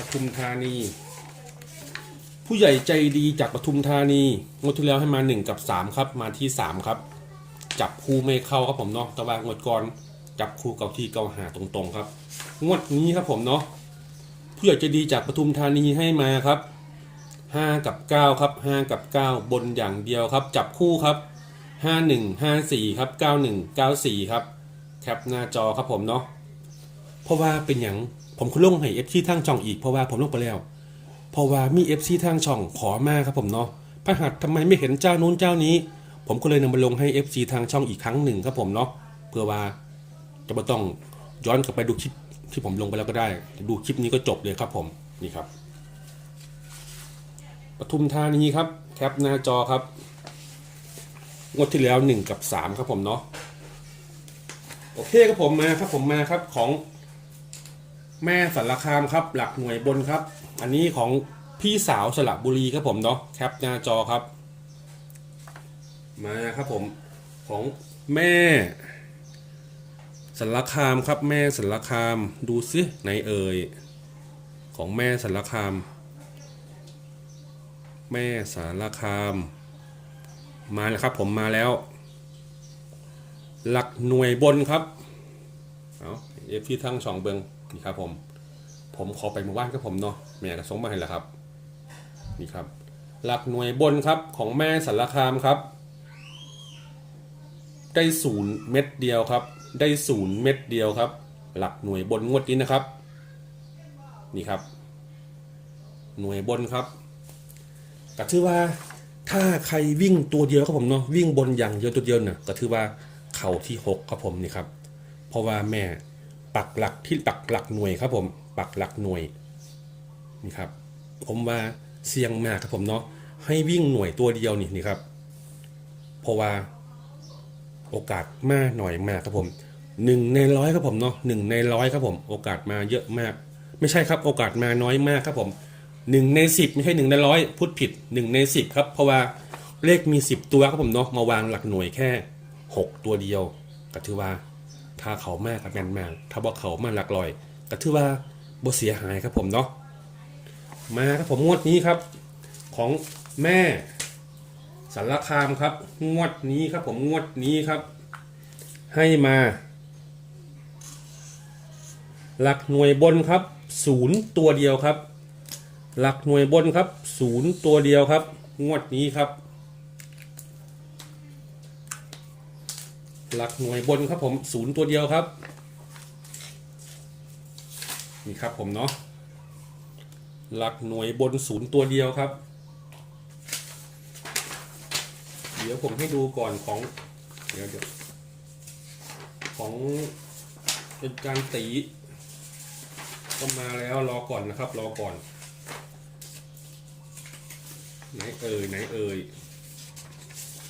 ปทุมธานี ผู้ใหญ่ใจดีจากปทุมธานีงวดที่แล้วให้มา 1 กับ 3 ครับ มาที่ 3 ครับ จับคู่ไม่เข้าครับผมเนาะแต่ว่างวดก่อนจับคู่เก่าที่เก่าหาตรงๆครับ งวดนี้ครับผมเนาะผู้ใหญ่ใจดีจากปทุมธานีให้มาครับ 5 กับ 9 ครับ 5 กับ 9 บนอย่างเดียวครับ จับคู่ครับ 51 54 ครับ 91 94 ครับแคปหน้าจอครับผมเนาะเพราะว่าเป็นอย่าง ผมคุณลงให้เอฟซีทางช่องอีกเพราะว่าผมลงไปแล้ว เพราะว่ามีเอฟซีทางช่องขอมาครับผมเนาะพระหัสทำไมไม่เห็นเจ้านู้นเจ้านี้ ผมก็เลยนำมาลงให้ FC ทางช่องอีกครั้งหนึ่งครับผมเนาะเพื่อว่าจะไม่ต้องย้อนกลับไปดูคลิปที่ผมลงไปแล้วก็ได้ ดูคลิปนี้ก็จบเลยครับผมนี่ครับปทุมธานีครับแคปหน้าจอครับงวดที่แล้ว 1 กับ 3 ครับผมเนาะโอเคครับผมมาครับผมมาครับของ แม่สารคามครับ หลักหน่วยบนครับ อันนี้ของพี่สาวสระบุรีครับผมเนาะแคปหน้าจอครับ มาครับผมของแม่สารคามครับ แม่สารคามดูซิไหนเอ่ยของแม่สารคาม แม่สารคาม มาแล้วครับผมมาแล้ว หลักหน่วยบนครับเอา เอฟที่ทั้งสองเบิงนี่ครับผม ผมขอไปหมู่บ้านครับผมเนาะแม่กระสงมาให้แล้วครับ นี่ครับ หลักหน่วยบนครับของแม่สารคามครับ ได้ศูนย์เม็ดเดียวครับ ได้ศูนย์เม็ดเดียวครับ หลักหน่วยบนงวดนี้นะครับ นี่ครับ หน่วยบนครับก็ถือว่าถ้าใครวิ่งตัวเดียวครับผมเนาะวิ่งบนอย่างเดียวตัวเดียวเนี่ยก็ถือว่าเข่าที่หกครับผมนี่ครับ เพราะว่าแม่ ปักหลักที่ปักหลักหน่วยครับผม ปักหลักหน่วยนี่ครับ ผมว่าเสี่ยงมากครับผมเนาะให้วิ่งหน่วยตัวเดียวนี่นี่ครับ เพราะว่าโอกาสมากหน่อยมากครับผมหนึ่งในร้อยครับผมเนาะหนึ่งในร้อยครับผม โอกาสมาเยอะมาก ไม่ใช่ครับ โอกาสมาน้อยมากครับผมหนึ่งในสิบไม่ใช่หนึ่งในร้อยพูดผิดหนึ่งในสิบครับ เพราะว่าเลขมีสิบตัวครับผมเนาะมาวางหลักหน่วยแค่หกตัวเดียวก็ถือว่า ถ้าเขามากกับแมนมากถ้าบอกเขามาหลักลอยก็ถือว่าบ่เสียหายครับผมเนาะมาครับผมงวดนี้ครับ ของแม่สารคามครับ งวดนี้ครับผมงวดนี้ครับ ให้มาหลักหน่วยบนครับศูนย์ตัวเดียวครับ หลักหน่วยบนครับศูนย์ตัวเดียวครับ งวดนี้ครับ หลักหน่วยบนครับผมศูนย์ตัวเดียวครับ นี่ครับผมเนาะหลักหน่วยบนศูนย์ตัวเดียวครับ เดี๋ยวผมให้ดูก่อนของ เดี๋ยวเดี๋ยวของเป็นการตีก็มาแล้วรอก่อนนะครับ รอก่อน ไหนเอ่ยไหนเอ่ย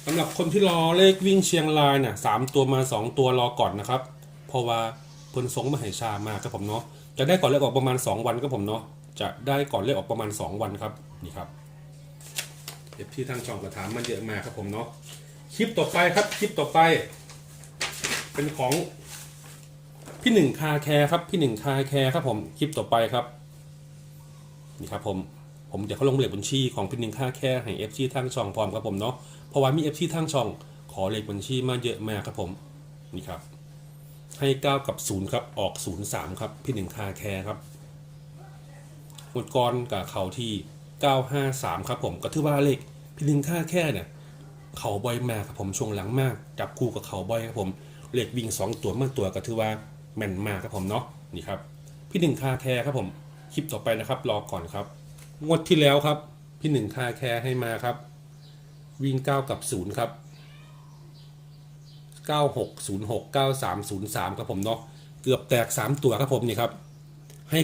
สำหรับคนที่รอเลขวิ่งเชียงรายน่ะสามตัวมาสองตัวรอก่อนนะครับ เพราะว่าเพิ่นสงมาให้ชามากครับผมเนาะจะได้ก่อนเลขออกประมาณ 2 วันครับผมเนาะจะได้ก่อนเลขออกประมาณ 2 วันครับนี่ครับเอฟที่ทางช่องกระถามมันเยอะมากครับผมเนาะคลิปต่อไปครับคลิปต่อไป เป็นของพี่หนึ่งคาแคร์ครับพี่หนึ่งคาแคร์ครับผมคลิปต่อไปครับนี่ครับผมผมเดี๋ยวเขาลงเลขบัญชีของพี่หนึ่งคาแคร์ให้เอฟซีทางช่องพร้อมครับผมเนาะ เพราะว่ามีเอฟซีทางช่อง ขอเลขบัญชีมาเยอะมากครับผม นี่ครับ ให้ 9 กับ 0 ครับ ออก 0 3 ครับ พี่หนึ่งคาแคร์ครับหมดกรกับเขาที่ 953 ครับผมก็ถือว่าเลขพี่หนึ่งคาแคร์เนี่ยเขาบ่อยมากครับผมช่วงหลังมาก จับคู่กับเขาบ่อยครับผมเลขวิ่ง 2 ตัวเมากตัวก็ถือว่าแม่นมากครับผมเนาะนี่ครับ พี่หนึ่งคาแคร์ครับผมคลิปต่อไปนะครับ รอก่อนครับ งวดที่แล้วครับ พี่หนึ่งคาแคร์ให้มาครับ วิ่ง 9 กับ 0 ครับ 9606 9303 ครับผมเนาะเกือบแตก 3 ตัวครับผมนี่ครับให้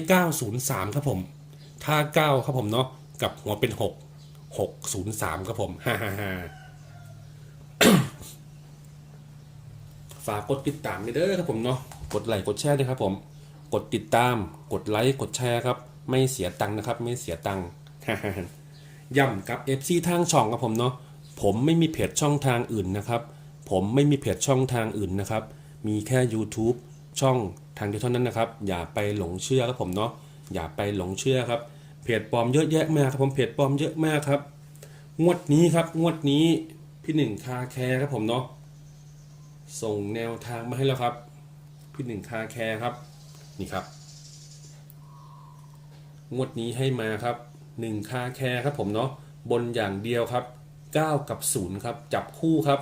903 ครับผม ถ้า 9 ครับผมเนาะกับหัวเป็น 6 603 ครับผมฮ่าฮ่าฮ่าฝากกดติดตามด้วยเด้อครับผมเนาะกดไลค์กดแชร์ด้วยครับผม กดติดตาม กดไลค์กดแชร์ครับ ไม่เสียตังค์นะครับ ไม่เสียตังค์ฮ่าฮ่าฮ่าย่ำกับ FC ทางช่องครับผมเนาะ ผมไม่มีเพจช่องทางอื่นนะครับ ผมไม่มีเพจช่องทางอื่นนะครับ มีแค่ YouTube ช่องทางเดียวเท่านั้นนะครับ อย่าไปหลงเชื่อครับผมเนาะ อย่าไปหลงเชื่อครับ เพจปลอมเยอะแยะมากครับผม เพจปลอมเยอะมากครับ งวดนี้ครับ งวดนี้พี่หนึ่งคาแคร์ครับผมเนาะ ส่งแนวทางมาให้แล้วครับ พี่หนึ่งคาแคร์ครับ นี่ครับ งวดนี้ให้มาครับหนึ่งคาแคร์ครับผมเนาะ บนอย่างเดียวครับ 9 กับ 0 ครับ จับคู่ครับ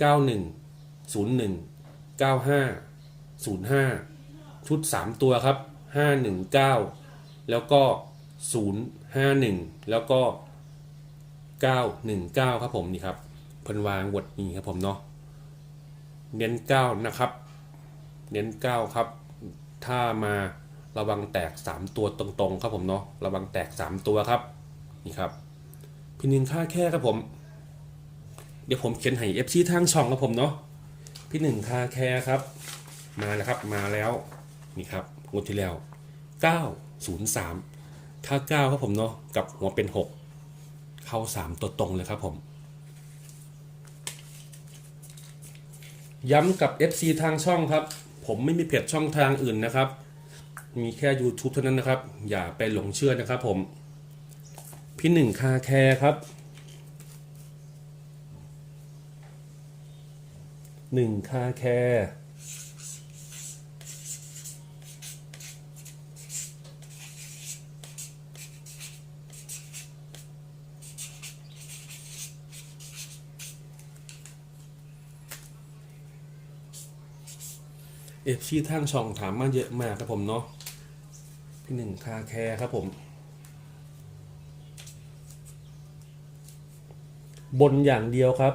91 01 95 05 ชุด 3 ตัวครับ 519 แล้วก็ 051 แล้วก็ 919 ครับผมนี่ครับเพิ่นวางวดนี้ครับผมเนาะเน้น 9 นะครับ เน้น 9 ครับ ถ้ามาระวังแตก 3 ตัวตรงๆ ครับผมเนาะระวังแตก 3 ตัวครับนี่ครับ พี่นินค่าแค่ครับผม เดี๋ยวผมเขียนให้ FC ทางช่องครับผมเนาะพี่หนึ่งค่าแค่ครับ มาแล้วครับมาแล้วนี่ครับงวดที่แล้ว 903 ค่า 9 ครับผมเนาะกับหัวเป็น 6 เข้า 3 ตัวตรงเลยครับผม ย้ำกับ FC ทางช่องครับ ผมไม่มีเพจช่องทางอื่นนะครับ มีแค่ YouTube เท่านั้นนะครับ อย่าไปหลงเชื่อนะครับผม พี่หนึ่งคาแคร์ครับหนึ่งคาแคร์เอฟซีทางช่องถามมาเยอะมากครับผมเนาะพี่หนึ่งคาแคร์ครับผม บนอย่างเดียวครับ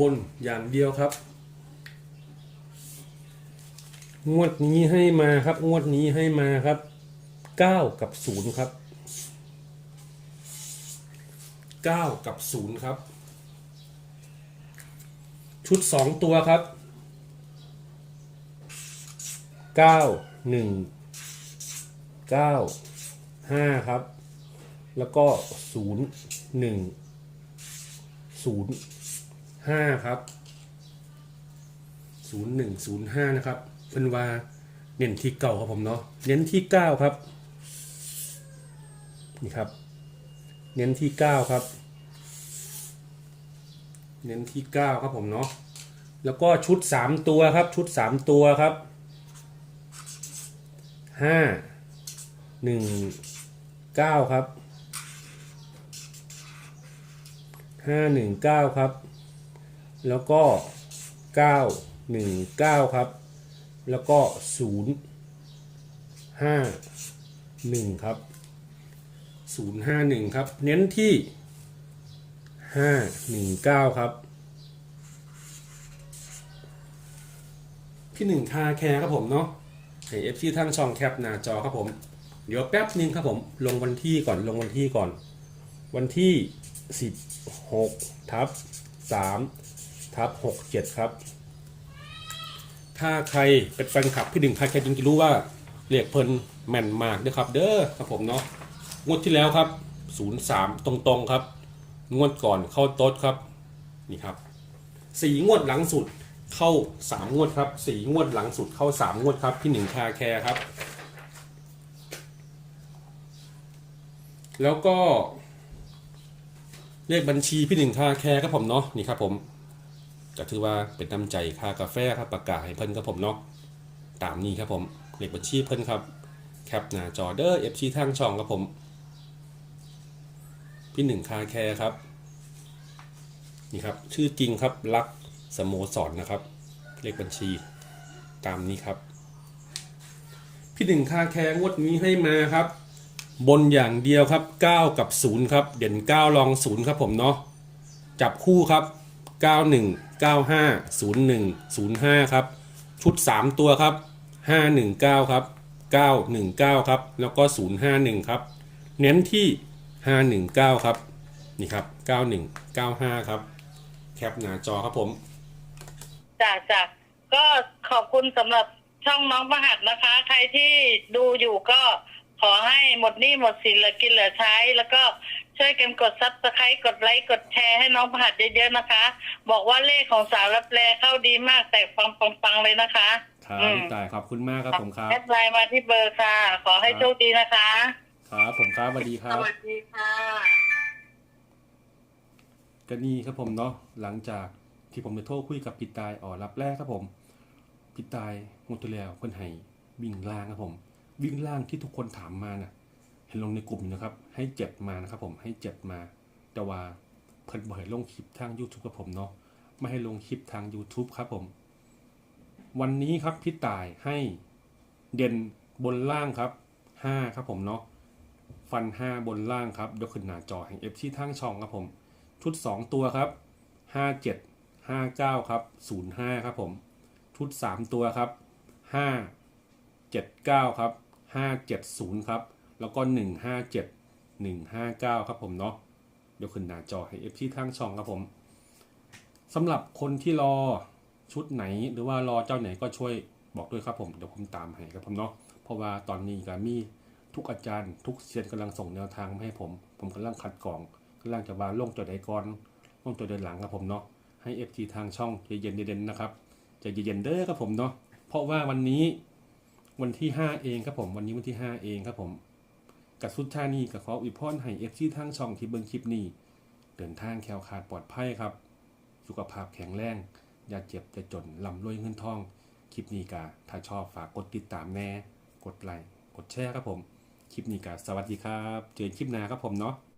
บนอย่างเดียวครับ งวดนี้ให้มาครับ งวดนี้ให้มาครับ 9 กับ 0 ครับ 9 กับ 0 ครับ ชุด 2 ตัวครับ เก้าหนึ่งเก้าห้าครับ แล้วก็ศูนย์หนึ่งศูนย์ห้าครับศูนย์หนึ่งศูนย์ห้านะครับเป็นว่าเน้นที่เก่าครับผมเนาะเน้นที่เก้าครับนี่ครับ เน้นที่เก้าครับ เน้นที่เก้าครับผมเนาะแล้วก็ชุดสามตัวครับชุดสามตัวครับ ห้าหนึ่งเก้าครับห้าหนึ่งเก้าครับ แล้วก็เก้าหนึ่งเก้าครับ แล้วก็ศูนย์ห้าหนึ่งครับศูนย์ห้าหนึ่งครับ เน้นที่ห้าหนึ่งเก้าครับ พี่หนึ่งคาแคร์ครับผมเนาะ ให้เอฟซีทั้งช่องแคปหน้าจอครับผม เดี๋ยวแป๊บนึงครับผม ลงวันที่ก่อนลงวันที่ก่อน วันที่ 16ทับ3ทับ67 ครับ ถ้าใครเป็นแฟนคลับพี่หนึ่งใครแค่จริงจะรู้ว่าเรียกเพลินแม่นมากเด้อครับ เด้อครับผมเนาะงวดที่แล้วครับ 03 ตรงๆครับ งวดก่อนเข้าโต๊ดครับนี่ครับสี่งวดหลังสุด เข้าสามงวดครับสี่งวดหลังสุดเข้าสามงวดครับ พี่หนึ่งคาแคร์ครับ แล้วก็ เลขบัญชีพี่หนึ่งคาแคร์ครับผมเนาะนี่ครับผมก็ถือว่าเป็นน้ำใจค่ากาแฟครับประกาศให้เพิ่นครับผมเนาะตามนี้ครับผมเลขบัญชีเพิ่นครับแคปหน้าจอเดอร์เอฟซีทางช่องครับผม พี่หนึ่งคาแคร์ครับ นี่ครับ ชื่อจริงครับรัก สโมสรนนะครับ เลขบัญชีตามนี้ครับ พี่หนึ่งค่าแคงวดนี้ให้มาครับ บนอย่างเดียวครับ 9 กับ 0 ครับ เด่น 9 รอง 0 ครับผมเนาะจับคู่ครับ 91 95 01 05 ครับ ชุด 3 ตัวครับ 519 ครับ 919 ครับ แล้วก็ 051 ครับ เน้นที่ 519 ครับ นี่ครับ 9195 ครับ แคปหน้าจอครับผม จ้ะจ้ะก็ขอบคุณสำหรับช่องน้องประหัดนะคะ ใครที่ดูอยู่ก็ขอให้หมดหนี้หมดสินเหลือกินเหลือใช้ แล้วก็ช่วยกันกดซับสไครต์กดไลค์กดแชร์ให้น้องประหัดเยอะๆนะคะ บอกว่าเลขของสาวรับแลเข้าดีมากแต่ปังปังๆๆเลยนะคะครับอืมพี่ตายขอบคุณมากครับผมครับ แอดไลน์มาที่เบอร์ค่ะ ขอให้ครับโชคดีนะคะ ครับผมครับสวัสดีคสรับ วัสดีค่ะ ก็นี่ครับผมเนาะหลังจาก ที่ผมไปโทรคุยกับพี่ตายอ๋อรับแรกครับผมพี่ตายงวดที่แล้วเพิ่นให้วิ่งล่างครับผม วิ่งล่างที่ทุกคนถามมาน่ะ เห็นลงในกลุ่มนะครับ ให้เจ็ดมานะครับผมให้เจ็ดมา แต่ว่าเพิ่นบ่ให้ลงคลิปทาง YouTube กับผมเนาะไม่ให้ลงคลิปทาง YouTube ครับผม วันนี้ครับพี่ตายให้เด่นบนล่างครับห้าครับผมเนาะฟันห้าบนล่างครับยกขึ้นหน้าจอแห่ง FC ทางช่องครับผม ชุด 2 ตัวครับ 57 59 ครับ 05 ครับผม ชุด 3 ตัวครับ 5 79 ครับ 570 ครับ แล้วก็ 157 159 ครับผมเนาะเดี๋ยวขึ้นหน้าจอให้ FC ทางช่องครับผมสำหรับคนที่รอชุดไหนหรือว่ารอเจ้าไหนก็ช่วยบอกด้วยครับผม เดี๋ยวผมตามให้ครับผมเนาะเพราะว่าตอนนี้ก็มีทุกอาจารย์ ทุกเซียนกำลังส่งแนวทางมาให้ผม ผมกำลังคัดกรองกำลังจะวางลงตัวใดก่อนลงตัวเดินหลังครับผมเนาะ ให้ FT ทางช่องใจเย็นๆเด่นนะครับใจเย็นๆเด้อครับผมเนาะเพราะว่าวันนี้วันที่ 5 เองครับผม วันนี้วันที่ 5 เองครับผมกับสุดท้านี้ก็ขออวยพรให้ FT ทางช่องที่เบิ่งคลิปนี้ เดินทางแคล้วคลาดปลอดภัยครับ สุขภาพแข็งแรงอย่าเจ็บอย่าจนลำรวยเงินทอง คลิปนี้กาถ้าชอบฝากกดติดตามแน่กดไลค์กดแชร์ครับผม คลิปนี้กาสวัสดีครับ เจอคลิปหน้าครับผมเนาะ